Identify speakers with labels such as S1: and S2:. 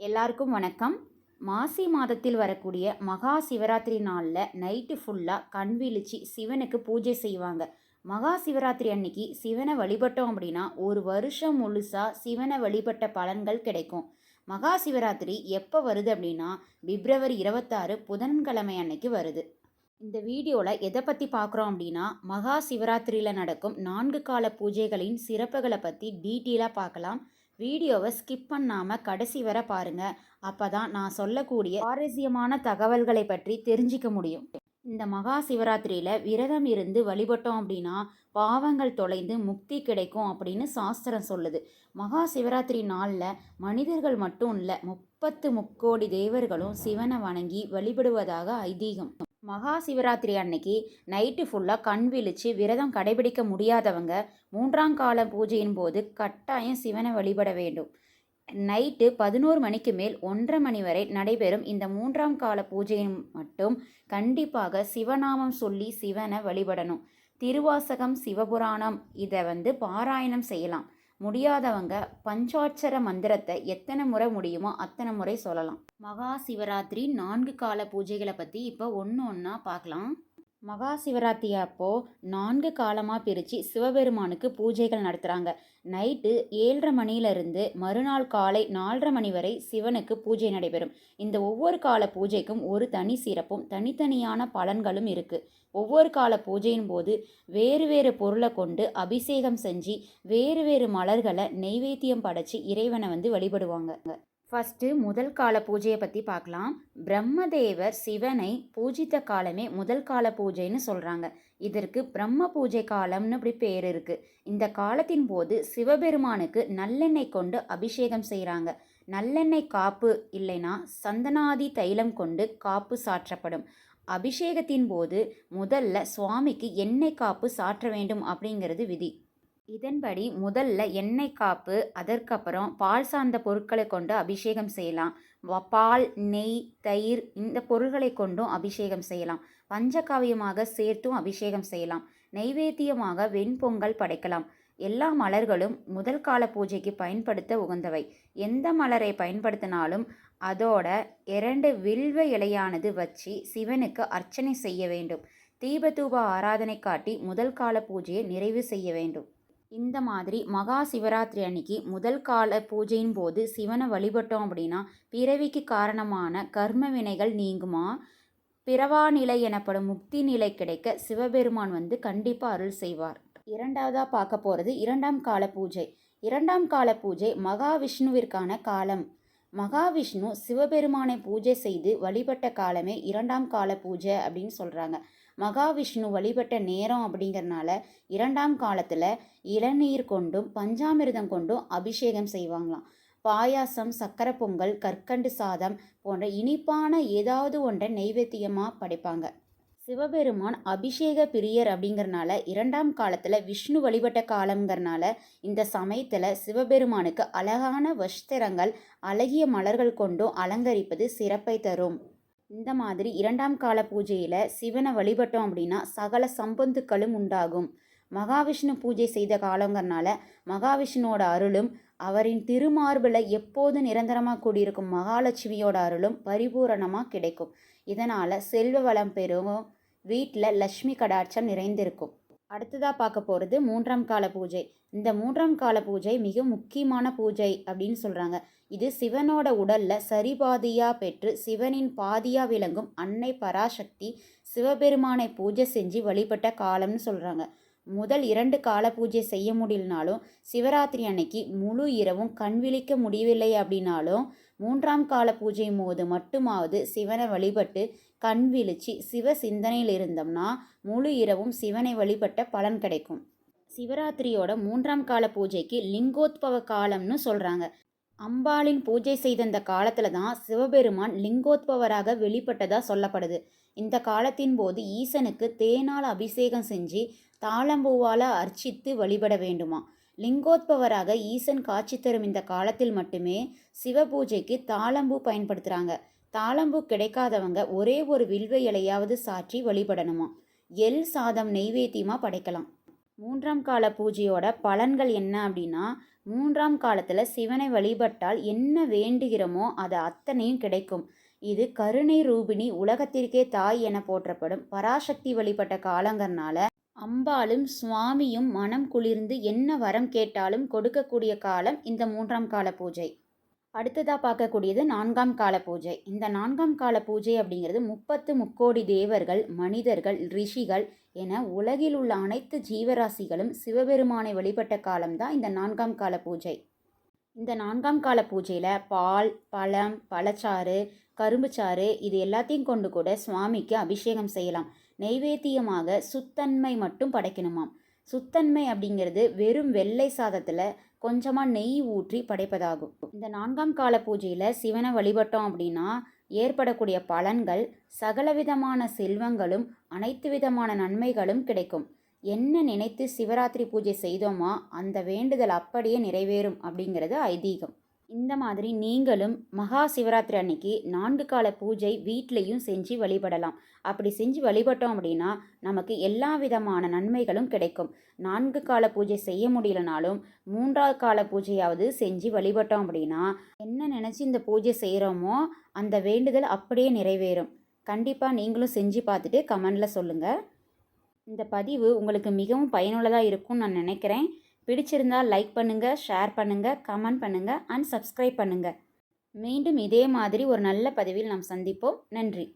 S1: எல்லாருக்கும் வணக்கம். மாசி மாதத்தில் வரக்கூடிய மகா சிவராத்திரி நாளில் நைட்டு ஃபுல்லாக கண் விழிச்சு சிவனுக்கு பூஜை செய்வாங்க. மகா சிவராத்திரி அன்னைக்கு சிவனை வழிபட்டோம் அப்படின்னா ஒரு வருஷம் முழுசாக சிவனை வழிபட்ட பலன்கள் கிடைக்கும். மகா சிவராத்திரி எப்போ வருது அப்படின்னா பிப்ரவரி இருபத்தாறு புதன்கிழமை அன்னைக்கு வருது. இந்த வீடியோவில் எதை பற்றி பார்க்குறோம் அப்படின்னா மகா சிவராத்திரியில் நடக்கும் நான்கு கால பூஜைகளின் சிறப்புகளை பற்றி டீட்டெயிலாக பார்க்கலாம் வீடியோவை ஸ்கிப் பண்ணாமல் கடைசி வரை பாருங்கள் அப்போ தான் நான் சொல்லக்கூடிய சுவாரஸ்யமான தகவல்களை பற்றி தெரிஞ்சிக்க முடியும். இந்த மகா சிவராத்திரியில் விரதம் இருந்து வழிபட்டோம் அப்படின்னா பாவங்கள் தொலைந்து முக்தி கிடைக்கும் அப்படின்னு சாஸ்திரம் சொல்லுது. மகா சிவராத்திரி நாளில் மனிதர்கள் மட்டும் இல்லை முப்பத்து முக்கோடி தேவர்களும் சிவனை வணங்கி வழிபடுவதாக ஐதீகம். மகா சிவராத்திரி அன்னைக்கு நைட்டு ஃபுல்லாக கண் விழிச்சு விரதம் கடைபிடிக்க முடியாதவங்க மூன்றாம் கால பூஜையின் போது கட்டாயம் சிவனை வழிபட வேண்டும். நைட்டு பதினோரு மணிக்கு மேல் ஒன்றரை மணி வரை நடைபெறும் இந்த மூன்றாம் கால பூஜையின் மட்டும் கண்டிப்பாக சிவநாமம் சொல்லி சிவனை வழிபடணும். திருவாசகம் சிவபுராணம் இதை வந்து பாராயணம் செய்யலாம். முடியாதவங்க பஞ்சாட்சர மந்திரத்தை எத்தனை முறை முடியுமோ அத்தனை முறை சொல்லலாம். மகா சிவராத்திரி நான்கு கால பூஜைகளை பற்றி இப்போ ஒன்று ஒன்றா பார்க்கலாம். மகா சிவராத்திரி அப்போது நான்கு காலமாக பிரித்து சிவபெருமானுக்கு பூஜைகள் நடத்துகிறாங்க நைட்டு ஏழரை மணியிலிருந்து மறுநாள் காலை நாலரை மணி வரை சிவனுக்கு பூஜை நடைபெறும். இந்த ஒவ்வொரு கால பூஜைக்கும் ஒரு தனி சிறப்பும் தனித்தனியான பலன்களும் இருக்குது ஒவ்வொரு கால பூஜையின் போது வேறு வேறு பொருளை கொண்டு அபிஷேகம் செஞ்சு வேறு வேறு மலர்களை நெய்வேத்தியம் படைச்சு இறைவனை வந்து வழிபடுவாங்க. ஃபஸ்ட்டு முதல் கால பூஜையை பற்றி பார்க்கலாம். பிரம்மதேவர் சிவனை பூஜித்த காலமே முதல் கால பூஜைன்னு சொல்கிறாங்க இதற்கு பிரம்ம பூஜை காலம்னு இப்படி பேர் இருக்குது இந்த காலத்தின் போது சிவபெருமானுக்கு நல்லெண்ணெய் கொண்டு அபிஷேகம் செய்கிறாங்க நல்லெண்ணெய் காப்பு இல்லைனா சந்தனாதி தைலம் கொண்டு காப்பு சாற்றப்படும். அபிஷேகத்தின் போது முதல்ல சுவாமிக்கு எண்ணெய் காப்பு சாற்ற வேண்டும் அப்படிங்கிறது விதி. இதன்படி முதல்ல எண்ணெய் காப்பு அதற்கப்புறம் பால் சார்ந்த பொருட்களை கொண்டு அபிஷேகம் செய்யலாம். பால் நெய் தயிர் இந்த பொருள்களை கொண்டும் அபிஷேகம் செய்யலாம். பஞ்சகாவியமாக சேர்த்தும் அபிஷேகம் செய்யலாம். நைவேத்தியமாக வெண்பொங்கல் படைக்கலாம். எல்லா மலர்களும் முதல் கால பூஜைக்கு பயன்படுத்த உகந்தவை. எந்த மலரை பயன்படுத்தினாலும் அதோட இரண்டு வில்வ இலையானது வச்சு சிவனுக்கு அர்ச்சனை செய்ய வேண்டும். தீபதூப ஆராதனை காட்டி முதல் கால பூஜையை நிறைவு செய்ய வேண்டும். இந்த மாதிரி மகா சிவராத்திரி அன்னைக்கு முதல் கால பூஜையின் போது சிவனை வழிபட்டோம் அப்படின்னா பிறவிக்கு காரணமான கர்ம வினைகள் நீங்குமா? பிறவா நிலை எனப்படும் முக்தி நிலை கிடைக்க சிவபெருமான் வந்து கண்டிப்பாக அருள் செய்வார். இரண்டாவதாக பார்க்க போகிறது இரண்டாம் கால பூஜை. இரண்டாம் கால பூஜை மகாவிஷ்ணுவிற்கான காலம். மகாவிஷ்ணு சிவபெருமானை பூஜை செய்து வழிபட்ட காலமே இரண்டாம் கால பூஜை அப்படின்னு சொல்கிறாங்க மகாவிஷ்ணு வழிபட்ட நேரம் அப்படிங்கிறனால இரண்டாம் காலத்தில் இளநீர் கொண்டும் பஞ்சாமிர்தம் கொண்டும் அபிஷேகம் செய்வாங்களாம். பாயாசம் சக்கரை பொங்கல் கற்கண்டு சாதம் போன்ற இனிப்பான ஏதாவது ஒன்றை நெய்வேத்தியமாக படைப்பாங்க. சிவபெருமான் அபிஷேக பிரியர் அப்படிங்கிறனால இரண்டாம் காலத்தில் விஷ்ணு வழிபட்ட காலங்கிறனால இந்த சமயத்தில் சிவபெருமானுக்கு அழகான வஸ்திரங்கள் அழகிய மலர்கள் கொண்டும் அலங்கரிப்பது சிறப்பை தரும். இந்த மாதிரி இரண்டாம் கால பூஜையில் சிவனை வழிபட்டோம் அப்படின்னா சகல சம்பந்துக்களும் உண்டாகும். மகாவிஷ்ணு பூஜை செய்த காலங்கிறனால மகாவிஷ்ணுவோட அருளும் அவரின் திருமார்பில் எப்போது நிரந்தரமாக கூடியிருக்கும் மகாலட்சுமியோட அருளும் பரிபூரணமாக கிடைக்கும். இதனால் செல்வ வளம் பெறும் வீட்டில் லக்ஷ்மி கடாட்சம் நிறைந்திருக்கும். அடுத்ததாக பார்க்க போகிறது மூன்றாம் கால பூஜை. இந்த மூன்றாம் கால பூஜை மிக முக்கியமான பூஜை அப்படின்னு சொல்கிறாங்க இது சிவனோட உடலில் சரிபாதியாக பெற்று சிவனின் பாதியாக விளங்கும் அன்னை பராசக்தி சிவபெருமானை பூஜை செஞ்சு வழிபட்ட காலம்னு சொல்கிறாங்க முதல் இரண்டு கால பூஜை செய்ய முடியலனாலும் சிவராத்திரி அன்னைக்கு முழு இரவும் கண் விழிக்க முடியவில்லை அப்படின்னாலும் மூன்றாம் கால பூஜை போது மட்டுமாவது சிவனை வழிபட்டு கண் விழிச்சு சிவ சிந்தனையில் இருந்தோம்னா முழு இரவும் சிவனை வழிபட்ட பலன் கிடைக்கும். சிவராத்திரியோட மூன்றாம் கால பூஜைக்கு லிங்கோத்பவ காலம்னு சொல்கிறாங்க அம்பாளின் பூஜை செய்த இந்த காலத்தில் தான் சிவபெருமான் லிங்கோத்பவராக வெளிப்பட்டதாக சொல்லப்படுது. இந்த காலத்தின் போது ஈசனுக்கு தேனால் அபிஷேகம் செஞ்சு தாளம்பூவால் அர்ச்சித்து வழிபட வேண்டுமா? லிங்கோத்பவராக ஈசன் காட்சி தரும் இந்த காலத்தில் மட்டுமே சிவ பூஜைக்கு தாளம்பூ பயன்படுத்துகிறாங்க தாளம்பூ கிடைக்காதவங்க ஒரே ஒரு வில்வ இலையாவது சாற்றி வழிபடணுமா? எல் சாதம் நெய்வேத்தியமாக படைக்கலாம். மூன்றாம் கால பூஜையோட பலன்கள் என்ன அப்படின்னா மூன்றாம் காலத்தில் சிவனை வழிபட்டால் என்ன வேண்டுகிறோமோ அது அத்தனையும் கிடைக்கும். இது கருணை ரூபிணி உலகத்திற்கே தாய் என போற்றப்படும் பராசக்தி வழிபட்ட காலங்கிறனால அம்பாளும் சுவாமியும் மனம் குளிர்ந்து என்ன வரம் கேட்டாலும் கொடுக்கக்கூடிய காலம் இந்த மூன்றாம் கால பூஜை. அடுத்ததாக பார்க்கக்கூடியது நான்காம் கால பூஜை. இந்த நான்காம் கால பூஜை அப்படிங்கிறது முப்பத்து முக்கோடி தேவர்கள் மனிதர்கள் ரிஷிகள் என உலகில் உள்ள அனைத்து ஜீவராசிகளும் சிவபெருமானை வழிபட்ட காலம்தான் இந்த நான்காம் கால பூஜை. இந்த நான்காம் கால பூஜையில் பால் பழம் பழச்சாறு கரும்புச்சாறு இது எல்லாத்தையும் கொண்டு கூட சுவாமிக்கு அபிஷேகம் செய்யலாம். நெய்வேத்தியமாக சுத்தன்மை மட்டும் படைக்கணுமாம். சுத்தன்மை அப்படிங்கிறது வெறும் வெள்ளை சாதத்தில் கொஞ்சமாக நெய் ஊற்றி படைப்பதாகும். இந்த நான்காம் கால பூஜையில் சிவனை வழிபட்டோம் அப்படின்னா ஏற்படக்கூடிய பலன்கள் சகலவிதமான செல்வங்களும் அனைத்து விதமான நன்மைகளும் கிடைக்கும். என்ன நினைத்து சிவராத்திரி பூஜை செய்தோமா அந்த வேண்டுதல் அப்படியே நிறைவேறும் அப்படிங்கிறது ஐதீகம். இந்த மாதிரி நீங்களும் மகா சிவராத்திரி அன்னைக்கு நான்கு கால பூஜை வீட்லேயும் செஞ்சு வழிபடலாம். அப்படி செஞ்சு வழிபட்டோம் அப்படின்னா நமக்கு எல்லா விதமான நன்மைகளும் கிடைக்கும். நான்கு கால பூஜை செய்ய முடியலனாலும் மூன்றாவது கால பூஜையாவது செஞ்சு வழிபட்டோம் அப்படின்னா என்ன நினச்சி இந்த பூஜை செய்கிறோமோ அந்த வேண்டுதல் அப்படியே நிறைவேறும். கண்டிப்பாக நீங்களும் செஞ்சு பார்த்துட்டு கமெண்டில் சொல்லுங்கள் இந்த பதிவு உங்களுக்கு மிகவும் பயனுள்ளதாக இருக்கும்னு நான் நினைக்கிறேன். பிடிச்சிருந்தால் லைக் பண்ணுங்கள் ஷேர் பண்ணுங்கள் கமெண்ட் பண்ணுங்கள் அண்ட் சப்ஸ்கிரைப் பண்ணுங்கள் மீண்டும் இதே மாதிரி ஒரு நல்ல பதிவில் நாம் சந்திப்போம். நன்றி.